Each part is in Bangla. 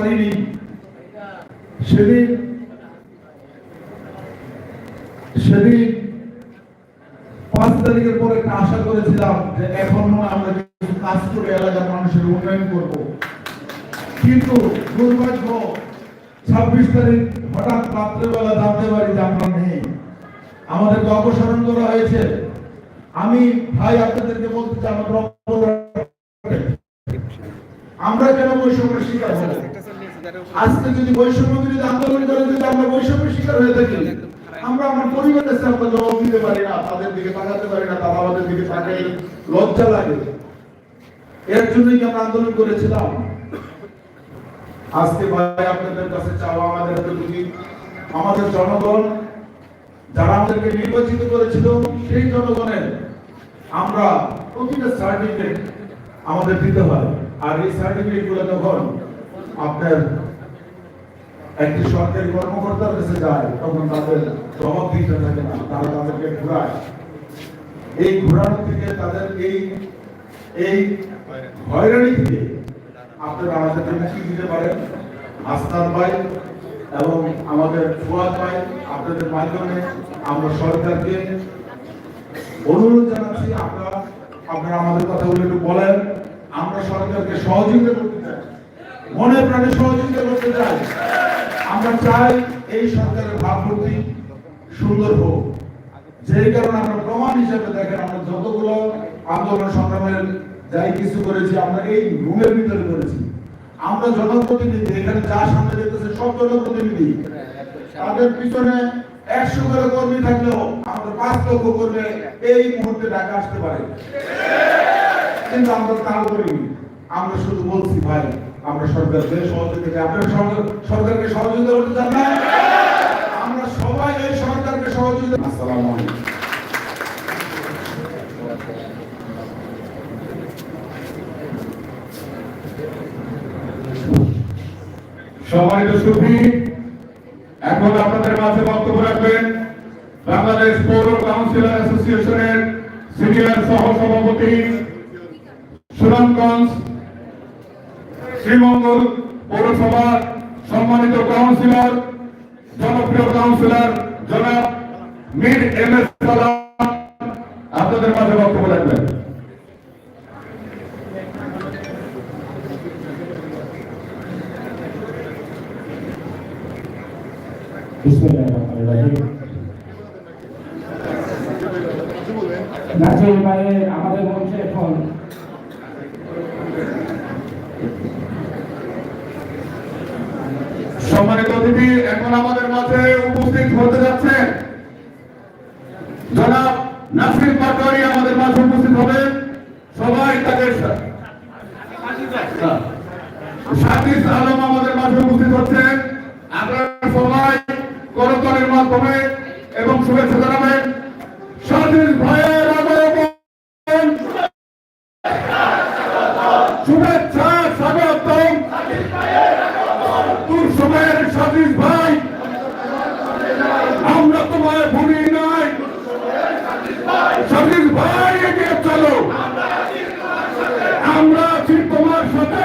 পারিনি। সেদিন সেদিন পাঁচ তারিখের পরে একটা আশা করেছিলাম যে এখন আমরা কিছু কাজ করে এলাকার মানুষের উন্নয়ন করব। কিন্তু দুর্ভাগ্য, ছাব্বিশ তারিখ হঠাৎ রাত্রেবেলা জানতে পারি যে আমরা নেই। আমাদেরকে অপসারণ করা হয়েছে। আমি ভাই আপনাদেরকে বলতে চাই আমাদের আমরা কেন বৈষম্যের শিকার হব? আজকে যদি বৈষম্য বিরোধী আন্দোলন করে, যদি আমরা বৈষম্যের শিকার হয়ে থাকি, আমরা আমার পরিবারের আমরা জবাব দিতে পারি না, তাদের দিকে তাকাতে পারি না, তারা আমাদের দিকে তাকাই লজ্জা লাগে। এর জন্যই কি আমরা আন্দোলন করেছিলাম? আজকে ভাই আপনাদের কাছে চাওয়া আমাদের যদি আমাদের জনগণ, যারা আমাদেরকে নির্বাচিত করেছিল, সেই জনগণের আমরা প্রতিটা সার্টিফিকেট আমাদের দিতে হয়। আর এই সার্টিফিকেটগুলো যখন আপনার একটি সরকারি কর্মকর্তার কাছে যায়, তখন তাদের জবাব দিতে থাকে না, তারা তাদেরকে ঘুরায়। এই ঘুরানো থেকে তাদের এই এই হয়রানি থেকে আপনারা আমাদেরকে মুক্তি দিতে পারেন। আস্তার ভাই এবং আমাদের ফুয়াদ ভাই, আপনাদের মাধ্যমে আমরা সরকারকে অনুরোধ জানাচ্ছি, আপনারা আপনারা আমাদের কথাগুলো একটু বলেন। আমরা সরকারকে সহযোগিতা মনে প্রাণে সহযোগিতা করতে চাই। আমরা চাই এই সরকারের ভাবমূর্তি সুন্দর হোক। যেই কারণে আমরা প্রমাণ হিসেবে দেখেন আমরা যতগুলো আন্দোলন সংগ্রামের যাই কিছু করেছি, আমরা এই রুমের ভিতরে করেছি। আমরা জনপ্রতিনিধি, এখানে যা সামনে দেখতেছে সব জনপ্রতিনিধি। তাদের পিছনে একশো করে কর্মী থাকলেও আমাদের পাঁচ লক্ষ কর্মী এই মুহূর্তে ঢাকা আসতে পারে। কিন্তু আমরা তাও করিনি। আমরা শুধু বলছি, ভাই আমরা সরকারকে সহযোগিতা। আপনারা সরকার- সরকারকে সহযোগিতা করতে চান না আমরা সবাই এই সরকারকে সহযোগিতা আসসালামু আলাইকুম সুফি, এখন আপনাদের মাঝে বক্তব্য রাখবেন বাংলাদেশ পৌর কাউন্সিলর অ্যাসোসিয়েশনের সিনিয়র সভাপতি সুনামগঞ্জ শ্রীমঙ্গল পৌরসভার সম্মানিত কাউন্সিলর, জনপ্রিয় কাউন্সিলর জনাব মীর এম এস আপনাদের মাঝে বক্তব্য রাখবেন। আমাদের মঞ্চে এখন সম্মানিত অতিথি এখন আমাদের মাঝে উপস্থিত হতে যাচ্ছেন। জনাব নাসির পাটোয়ারি আমাদের মাঝে উপস্থিত হবেন সবাই তাদের সা-। সাকিব আলম আমাদের মাঝে উপস্থিত হচ্ছেন আপনারা সবাই মাধ্যমে এবং শুভেচ্ছা জানাবেন। সাজিদ ভাইয়ের আগমন শুভেচ্ছা স্বাগতম তোর সময়ের সাজিদ ভাই আমরা তোমায় ভুলি নাই সাজিদ ভাই এগিয়ে চলো আমরা আছি তোমার সাথে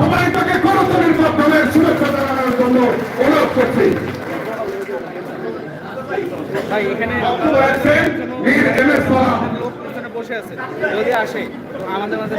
সবাই তাকে করতলের মাধ্যমে শুভেচ্ছা জানানোর জন্য অনুরোধ করছি বসে আছে যদি আসে আমাদের মাঝে।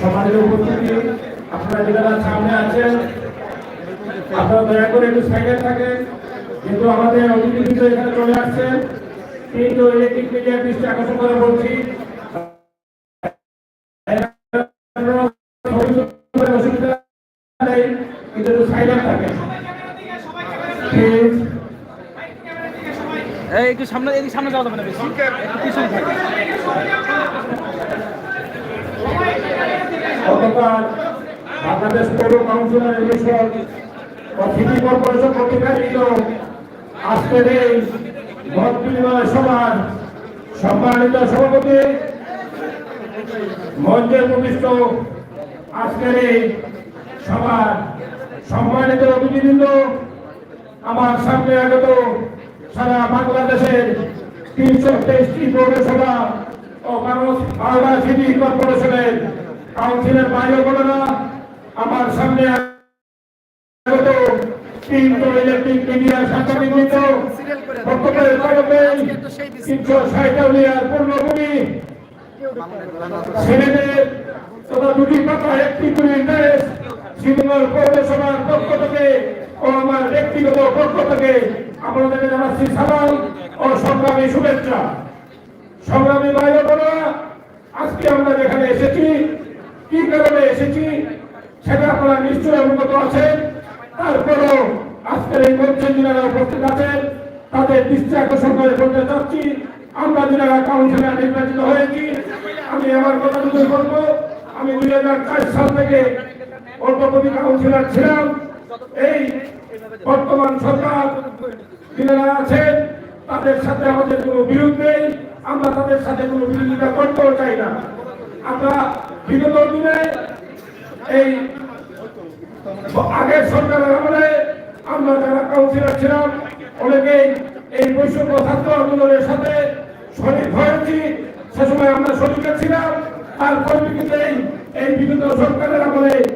সমাজের উপস্থিতি, আপনারা যারা সামনে আছেন, আপনারা দয়া করে একটু সাইডে থাকেন কিন্তু আমাদের অতিথিবৃন্দ এখানে চলে আসছে কিন্তু ইলেকট্রিক মিডিয়া দৃষ্টি আকর্ষণ করে বলছি অসুবিধা নেই কিন্তু একটু সাইডে থাকেন। একটু সামনে এদিকে সামনে যাওয়া যাবে না বেশি। একটু পিছনে থাকে। গতকাল বাংলাদেশ পৌর কাউন্সিলর ইলেকশন ও সিটি কর্পোরেশন কর্তৃক আজকের এই মত বিনিময় সভার সম্মানিত সভাপতি মঞ্চে প্রবিষ্ট আজকের এই সভার সম্মানিত অতিথিবৃন্দ আমার সামনে আগত সারা বাংলাদেশের তিনশো তেইশটি পৌরসভা ও মানুষ বাংলা সিটি কর্পোরেশনের কাউন্সিলের বাইরে বোনেরা আমার সামনে ছেলেদের দুটি কথা একটি পক্ষ থেকে ও আমার ব্যক্তিগত পক্ষ থেকে আপনাদেরকে জানাচ্ছি সালাম ও সংগ্রামী শুভেচ্ছা। সংগ্রামী ও আজকে আমরা যেখানে এসেছি, কি কারণে এসেছি সেটা আপনারা নিশ্চয়ই অবগত আছেন। তারপরও আজকের এই মঞ্চে যারা উপস্থিত আছেন, তাদের দৃষ্টি আকর্ষণ করে বলতে চাচ্ছি, আমরা যারা কাউন্সিলর নির্বাচিত হয়েছি, আমি আমার কথা দুটো বলব, আমি দুই হাজার চার সাল থেকে অল্পপতি কাউন্সিলর ছিলাম। এই বর্তমান সরকার যারা আছেন, তাদের সাথে আমাদের কোনো বিরোধ নেই। আমরা তাদের সাথে কোনো বিরোধিতা করতেও চাই না। আমরা বিগত দিনে এই আগের সরকারের আমলে আমরা যারা কাউন্সিলর ছিলাম, অনেকেই এই বৈষম্য ছাত্র আন্দোলনের সাথে শরীর হয়েছি। সে সময় আমরা শরীরে ছিলাম। তার পরিপ্রেক্ষিতে এই বিগত সরকারের